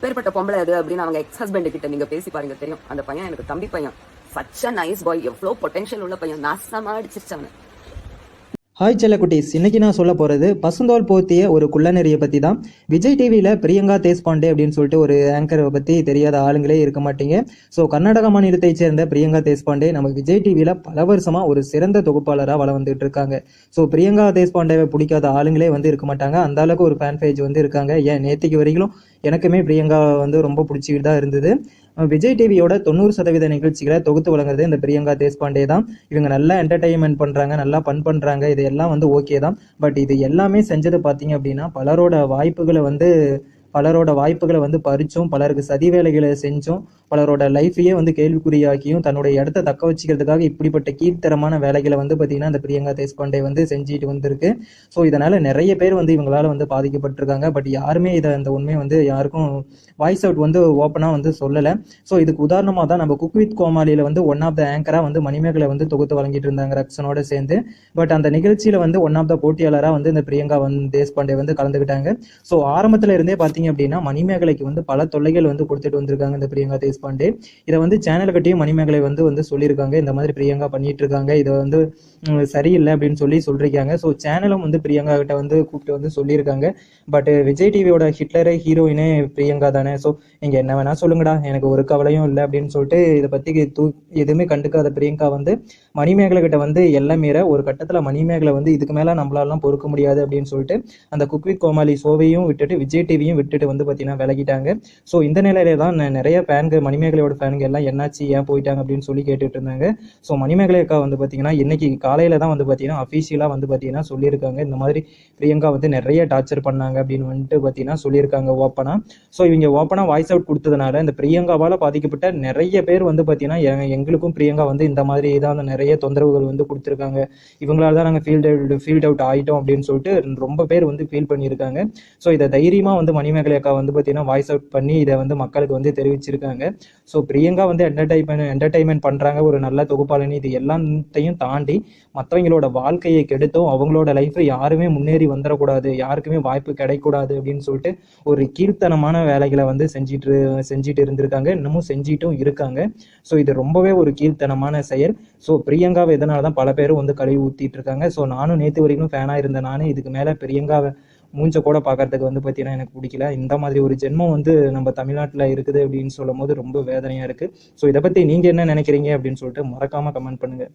பேர்பட்ட பொம்பளை அது அப்படின்னு அவங்க எக்ஸ் ஹஸ்பண்ட் கிட்ட நீங்க பேசி பாருங்க தெரியும். அந்த பையன் எனக்கு தம்பி பையன். சச்ச நைஸ் பாய் எவ்வளவு பொட்டன்ஷியல் உள்ள பையன். நாசமா அடிச்சிருச்சு அவனை. ஹாய் செல்லக்குட்டீஸ். இன்னைக்கு நான் சொல்ல போகிறது பசுந்தோல் போத்திய ஒரு குள்ளநெறியை பற்றி தான் விஜய் டிவியில் பிரியங்கா தேஷ்பாண்டே அப்படின்னு சொல்லிட்டு ஒரு ஆங்கரை பற்றி தெரியாத ஆளுங்களே இருக்க மாட்டீங்க. ஸோ கர்நாடக மாநிலத்தைச் சேர்ந்த பிரியங்கா தேஷ்பாண்டே நம்ம விஜய் டிவியில் பல வருஷமாக ஒரு சிறந்த தொகுப்பாளராக வள வந்துட்டு இருக்காங்க. ஸோ பிரியங்கா தேஷ்பாண்டேவை பிடிக்காத ஆளுங்களே வந்து இருக்க மாட்டாங்க. அந்த அளவுக்கு ஒரு ஃபேன் பேஜ் வந்து இருக்காங்க. ஏன் நேற்றுக்கு வரைக்கும் எனக்குமே பிரியங்கா வந்து ரொம்ப பிடிச்சிக்கிட்டு தான் இருந்தது. விஜய் டிவியோட தொண்ணூறு சதவீத நிகழ்ச்சிகளை தொகுத்து வழங்குறது இந்த பிரியங்கா தேஷ்பாண்டே தான். இவங்க நல்லா என்டர்டைன்மெண்ட் பண்றாங்க நல்லா பன் பண்றாங்க இது எல்லாம் வந்து ஓகே தான். பட் இது எல்லாமே செஞ்சது பார்த்தீங்க அப்படின்னா பலரோட வாய்ப்புகளை வந்து பலரோட வாய்ப்புகளை வந்து பறிச்சும் பலருக்கு சதி வேலைகளை செஞ்சும் பலரோட லைஃபையே வந்து கேள்விக்குறியாக்கியும் தன்னுடைய இடத்த தக்க வச்சுக்கிறதுக்காக இப்படிப்பட்ட கீழ்த்தரமான வேலைகளை வந்து பார்த்தீங்கன்னா இந்த பிரியங்கா தேஷ்பாண்டே வந்து செஞ்சுட்டு வந்திருக்கு. ஸோ இதனால நிறைய பேர் வந்து இவங்களால வந்து பாதிக்கப்பட்டிருக்காங்க. பட் யாருமே இதை அந்த உண்மையை வந்து யாருக்கும் வாய்ஸ் அவுட் வந்து ஓப்பனாக வந்து சொல்லலை. ஸோ இதுக்கு உதாரணமாக தான் நம்ம குக் வித் கோமாளியில் வந்து ஒன் ஆஃப் த ஆங்கராக வந்து மணிமேகலை வந்து தொகுத்து வழங்கிட்டு இருந்தாங்க ரக்ஷனோட சேர்ந்து. பட் அந்த நிகழ்ச்சியில் வந்து ஒன் ஆஃப் த போட்டியாளராக வந்து இந்த பிரியங்கா வந்து தேஷ்பாண்டே வந்து கலந்துக்கிட்டாங்க ஸோ ஆரம்பத்தில் இருந்தே பார்த்தீங்க அப்படின்னா மணிமேகலைக்கு வந்து பல தொல்லைகள் வந்து கொடுத்துட்டு வந்திருக்காங்க இந்த பிரியங்கா தேஷ்பாண்டே. இதை வந்து சேனல் கட்டியும் மணிமேகலை வந்து வந்து சொல்லியிருக்காங்க. இந்த மாதிரி பிரியங்கா பண்ணிட்டு இருக்காங்க இதை வந்து சரியில்லை அப்படின்னு சொல்லி சொல்லியிருக்காங்க. ஸோ சேனலும் வந்து பிரியங்கா கிட்ட வந்து கூப்பிட்டு வந்து சொல்லியிருக்காங்க. பட் விஜய் டிவியோட ஹிட்லரே ஹீரோயினே பிரியங்கா தானே. ஸோ நீங்க என்ன வேணா சொல்லுங்கடா. எனக்கு ஒரு கவலையும் இல்லை அப்படின்னு சொல்லிட்டு இதை பத்தி தூ எதுவுமே கண்டுக்காத பிரியங்கா வந்து மணிமேகலை கிட்ட வந்து எல்லாம் மீற ஒரு கட்டத்துல மணிமேகலை வந்து இதுக்கு மேல நம்மளாலாம் பொறுக்க முடியாது அப்படின்னு சொல்லிட்டு அந்த குக் கோமாளி ஷோவையும் விட்டுட்டு விஜய் டிவியும் விட்டு விட்டுட்டு வந்து பார்த்தீங்கன்னா விலகிட்டாங்க. ஸோ இந்த நிலையில தான் நிறைய ஃபேன்கள் மணிமேகலையோட ஃபேன்கள் எல்லாம் என்னாச்சு? ஏன் போயிட்டாங்க? அப்படின்னு சொல்லி கேட்டுட்டு இருந்தாங்க. ஸோ மணிமேகலை அக்கா வந்து பார்த்தீங்கன்னா இன்னைக்கு காலையில தான் வந்து பார்த்தீங்கன்னா அஃபீஷியலாக வந்து பார்த்தீங்கன்னா சொல்லியிருக்காங்க. இந்த மாதிரி பிரியங்கா வந்து நிறைய டார்ச்சர் பண்ணாங்க அப்படின்னு வந்துட்டு பார்த்தீங்கன்னா சொல்லியிருக்காங்க ஓப்பனாக ஸோ இவங்க ஓப்பனாக வாய்ஸ் அவுட் கொடுத்ததுனால இந்த பிரியங்காவால் பாதிக்கப்பட்ட நிறைய பேர் வந்து பார்த்தீங்கன்னா எ- எங்களுக்கும் பிரியங்கா வந்து இந்த மாதிரி தான் நிறைய தொந்தரவுகள் வந்து கொடுத்துருக்காங்க. இவங்களால தான் நாங்கள் ஃபீல்ட் ஃபீல்ட் அவுட் ஆகிட்டோம் அப்படின்னு சொல்லிட்டு ரொம்ப பேர் வந்து ஃபீல் பண்ணியிருக்காங்க. ஸோ இதை தைரியமாக வந்து மணிமேகலை அக்கா வந்து பார்த்தீங்கன்னா வாய்ஸ் அவுட் பண்ணி இதை வந்து மக்களுக்கு வந்து தெரிவிச்சிருக்காங்க. ஸோ பிரியங்கா வந்து என்டர்டைன்மெண்ட் என்டர்டைன்மெண்ட் பண்ணுறாங்க ஒரு நல்ல தொகுப்பாளனி. இது எல்லாத்தையும் தாண்டி மற்றவங்களோட வாழ்க்கையை கெடுத்தும் அவங்களோட லைஃப்பை யாருமே முன்னேறி வந்துடக்கூடாது யாருக்குமே வாய்ப்பு கிடைக்கூடாது அப்படின்னு சொல்லிட்டு ஒரு கீழ்த்தனமான வேலைகளை வந்து செஞ்சிட்டு செஞ்சிட்டு இருந்திருக்காங்க. இன்னமும் செஞ்சிட்டும் இருக்காங்க. ஸோ இது ரொம்பவே ஒரு கீழ்த்தனமான செயல். ஸோ பிரியங்காவை இதனால தான் பல பேரும் வந்து கழுவி ஊற்றிட்டு இருக்காங்க. ஸோ நானும் நேற்று வரைக்கும் ஃபேனாக இருந்தேன். நானும் இதுக்கு மேலே பிரியங்காவை மூஞ்ச கூட பார்க்கறதுக்கு வந்து பார்த்தீங்கன்னா எனக்கு பிடிக்கல. இந்த மாதிரி ஒரு ஜென்மம் வந்து நம்ம தமிழ்நாட்டில் இருக்குது அப்படின்னு சொல்லும் போது ரொம்ப வேதனையாக இருக்குது ஸோ இதை பற்றி நீங்கள் என்ன நினைக்கிறீங்க அப்படின்னு சொல்லிட்டு மறக்காமல் கமெண்ட் பண்ணுங்கள்